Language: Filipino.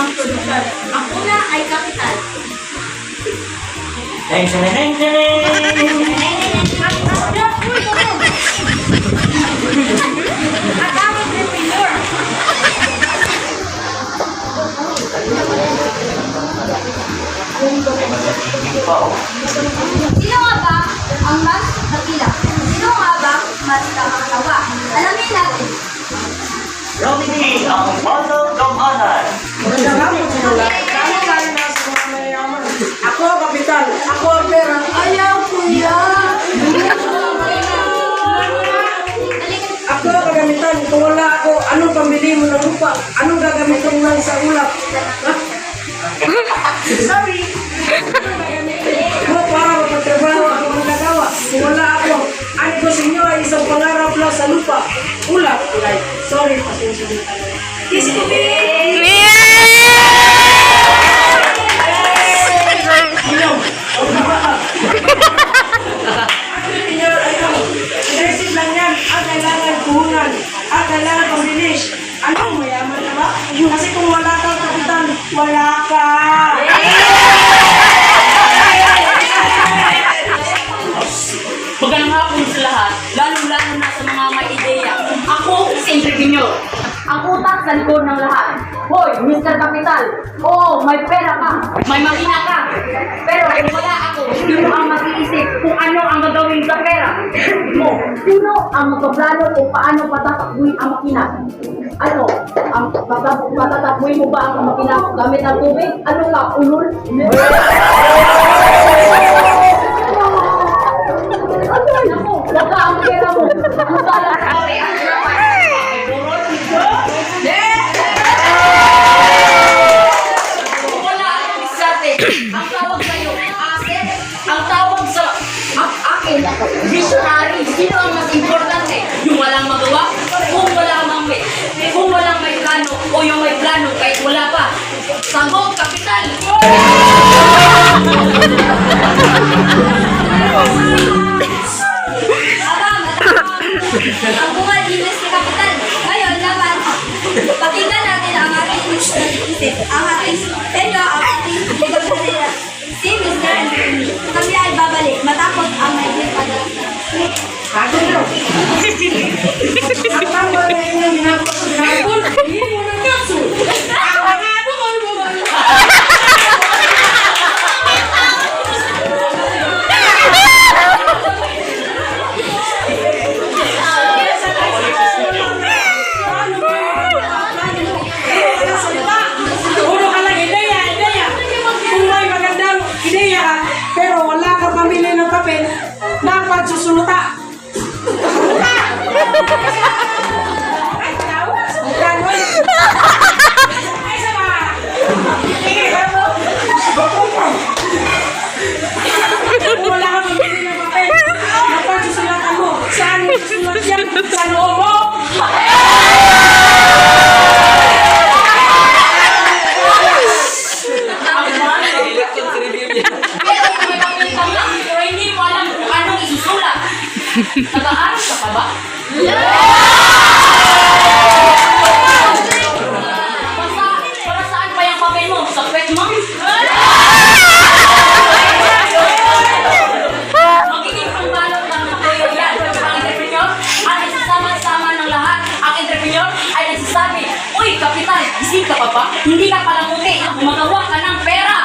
ang produksyon. Ang una ay kapital. Teng, teng, teng, teng. At ang entrepreneur. Sino nga ba ang mas dakila? Sino nga ba mas nakakatawa? Alamin natin. Romy, ang puzzle kamanan. Pamili mo ng lupa? Anong gagamitin mo lang sa ulap? Sorry. Ako para mapagtrabaho ako magagawa. Kung wala ako, ano ko sa inyo ay isang pangarap lang sa lupa. Ulap. Like, sorry, pasensya na talaga. Kiss ko, diba? Ang kailangan puhunan. Ang kailangan wala ka. Magandang hapon sa lahat, lalong-lalo na sa mga may ideya. Ako, si entrepreneur. Ang utak sa likod ng lahat. Hoy, Mr. Capital. Oo, may pera ka. May makina ka. Pero kung wala ako, sino ang mag-iisip kung ano ang gagawin sa pera? Sino ang magpaplano kung paano patatakbuhin ang makina? Ano? Ang patat- patatakbuhin mo ba ang makina gamit ang tubig? Ano ka, ulol? Visionary. Sino ang mas importante? Yung walang magawa? Kung wala mang may, kung walang may plano o yung may plano kahit wala pa. Sagot, kapital! Dapat susuluta. Ay, tao. Gano'n. Ay, sama. Sige, ano? Kung wala kang pamili ng papel, dapat susulatan mo. Saan mo susulat yan? Sa noo mo? Nag-aaral ka pa ba? Para saan pa yung papel? Sa pet mo? Magiging pangbalot ng yan. Ang entrepreneur, ang nagsasama-sama ng lahat. Ang entrepreneur ay nagsasabi, Uy, kapitan, isip ka pa ba? Hindi ka pala muti. Magawa ka ng pera.